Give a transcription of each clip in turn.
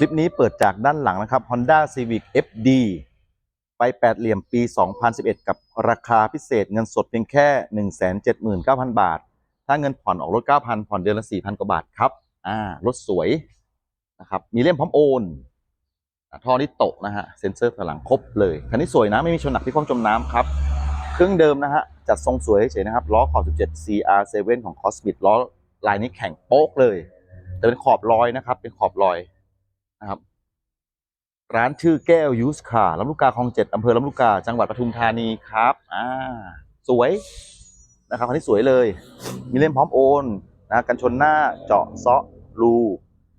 คลิปนี้เปิดจากด้านหลังนะครับ Honda Civic FD ไปแปดเหลี่ยมปี 2011 กับราคาพิเศษเงินสดเพียงแค่ 179,000 บาท ถ้าเงินผ่อนออกรถ 9,000 ผ่อนเดือนละ 4,000 กว่าบาทครับ อ่ารถสวยนะครับ มีเล่มพร้อมโอน ท่อนี้โตนะฮะ เซ็นเซอร์ถอยหลังครบเลย คันนี้สวยนะ ไม่มีชนหนักที่ความจมน้ำครับ เครื่องเดิมนะฮะ จัดทรงสวยเฉยนะครับ ล้อขอบ 17 CR7 ของ Cosmic ล้อลายนี้แข็งโป๊กเลย แต่เป็นขอบลอยนะครับ เป็นขอบลอย นะครับ ร้านชื่อแก้วยูสคาลำลูกกาคลองเจ็ดอำเภอลำลูกกา จังหวัดปทุมธานีครับ อ่า สวยนะครับคันนี้สวยเลย มีเล่มพร้อมโอนนะกันชนหน้าเจาะเซาะรู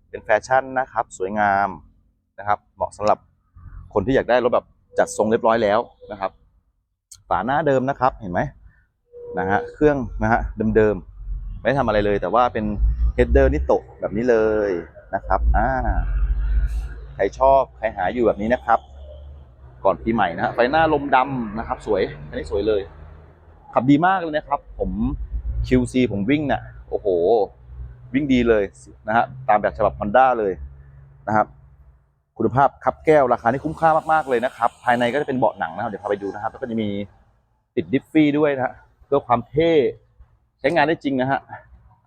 เป็นแฟชั่นนะครับ สวยงามนะครับ เหมาะสำหรับคนที่อยากได้รถแบบจัดทรงเรียบร้อยแล้วนะครับ ฝาหน้าเดิมนะครับ เห็นไหมนะฮะเครื่องนะฮะเดิมๆไม่ได้ทำอะไรเลย แต่ว่าเป็นเฮดเดอร์นิโตแบบนี้เลยนะครับ อ่า รชอบใครหาอยู่แบบนี้นะครับ ก่อนปีใหม่นะฮะไฟหน้าลมดำนะครับ สวยอันนี้สวยเลย ขับดีมากเลยนะครับ ผม QC ผมวิ่งเนี่ยโอ้โห วิ่งดีเลยนะฮะตามแบบฉบับ Honda เลยนะครับ คุณภาพคับแก้วราคานี่คุ้มค่ามากๆเลยนะครับ ภายในก็จะเป็นเบาะหนังนะครับเดี๋ยวพาไปดูนะครับ แล้วก็จะมีติดดิฟฟี่ด้วยนะฮะเพื่อความเท่ใช้งานได้จริงนะฮะ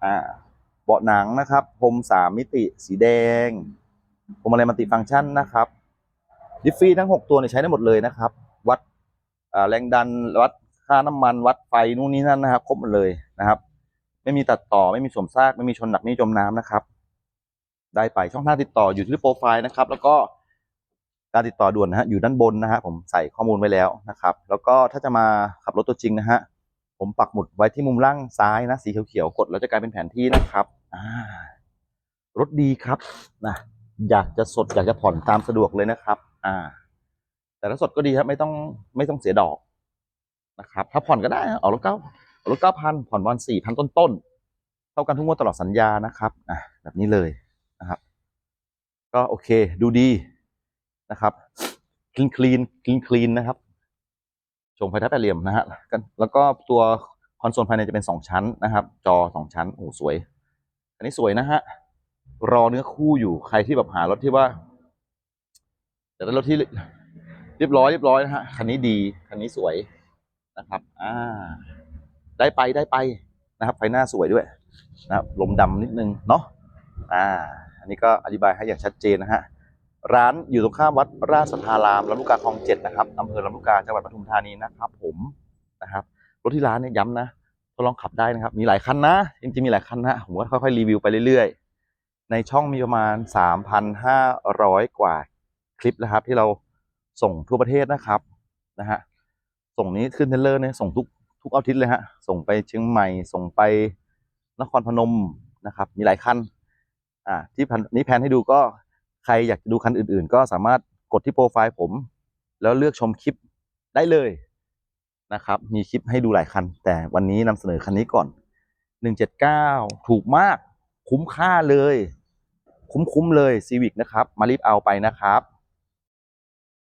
อ่าเบาะหนังนะครับพรมสามมิติสีแดง พวงมาลัยมัลติฟังก์ชันนะครับดิฟฟี่ทั้ง 6 ตัวเนี่ยใช้ได้หมดเลยนะครับ วัดแรงดันวัดค่าน้ำมันวัดไฟนู่นนี่นั่นนะครับ ครบหมดเลยนะครับ ไม่มีตัดต่อไม่มีสวมซากไม่มีชนหนักไม่มีจมน้ำนะครับ ได้ไปช่องทางติดต่ออยู่ที่โปรไฟล์นะครับ แล้วก็การติดต่อด่วนนะฮะอยู่ด้านบนนะฮะผมใส่ข้อมูลไว้แล้วนะครับ แล้วก็ถ้าจะมาขับรถตัวจริงนะฮะผมปักหมุดไว้ที่มุมล่างซ้ายนะสีเขียวๆกดแล้วจะกลายเป็นแผนที่นะครับอ่ารถดีครับนะ อยากจะสดอยากจะผ่อนตามสะดวกเลยนะครับ อ่า แต่ถ้าสดก็ดีครับ ไม่ต้องไม่ต้องเสียดอกนะครับ ถ้าผ่อนก็ได้ออกรถเก้าออกรถเก้าพันผ่อนวันสี่พันต้นๆเท่ากันทุกงวดตลอดสัญญานะครับอะแบบนี้เลยนะครับ ก็โอเคดูดีนะครับคลีนคลีนคลีนคลีนนะครับชงไฟท้ายแปดเหลี่ยมนะฮะแล้วก็ตัวคอนโซลภายในจะเป็นสองชั้นนะครับ จอสองชั้นโอ้สวย อันนี้สวยนะฮะ รอเนื้อคู่อยู่ใครที่แบบหารถที่ว่าแต่รถที่เรียบร้อยเรียบร้อยนะฮะคันนี้ดีคันนี้สวยนะครับ อ่า ได้ไปได้ไปนะครับ ไฟหน้าสวยด้วยนะครับลมดำนิดนึงเนาะอ่า อันนี้ก็อธิบายให้อย่างชัดเจนนะฮะร้านอยู่ตรงข้ามวัดราชสัทธารามลำลูกกาคลองเจ็ดนะครับอำเภอลำลูกกาจังหวัดปทุมธานีนะครับ ผมนะครับรถที่ร้านเนี่ยย้ำนะทดลองขับได้นะครับ มีหลายคันนะจริงๆมีหลายคันนะผมก็ค่อยๆรีวิวไปเรื่อยๆ ในช่องมีประมาณ 3,500 กว่าคลิปนะครับ ที่เราส่งทั่วประเทศนะครับนะฮะส่งนี้ขึ้นเทเลอร์เนี่ยส่งทุกทุกอาทิตย์เลยฮะส่งไปเชียงใหม่ ส่งไปนครพนมนะครับ มีหลายคันอ่าที่นี้แพนให้ดูก็ใครอยากจะดูคันอื่น ๆ ก็สามารถกดที่โปรไฟล์ผม แล้วเลือกชมคลิปได้เลยนะครับ มีคลิปให้ดูหลายคัน แต่วันนี้นำเสนอคันนี้ก่อน 179 ถูกมากคุ้มค่าเลย คุ้มๆเลยซีวิกนะครับ มารีบเอาไปนะครับ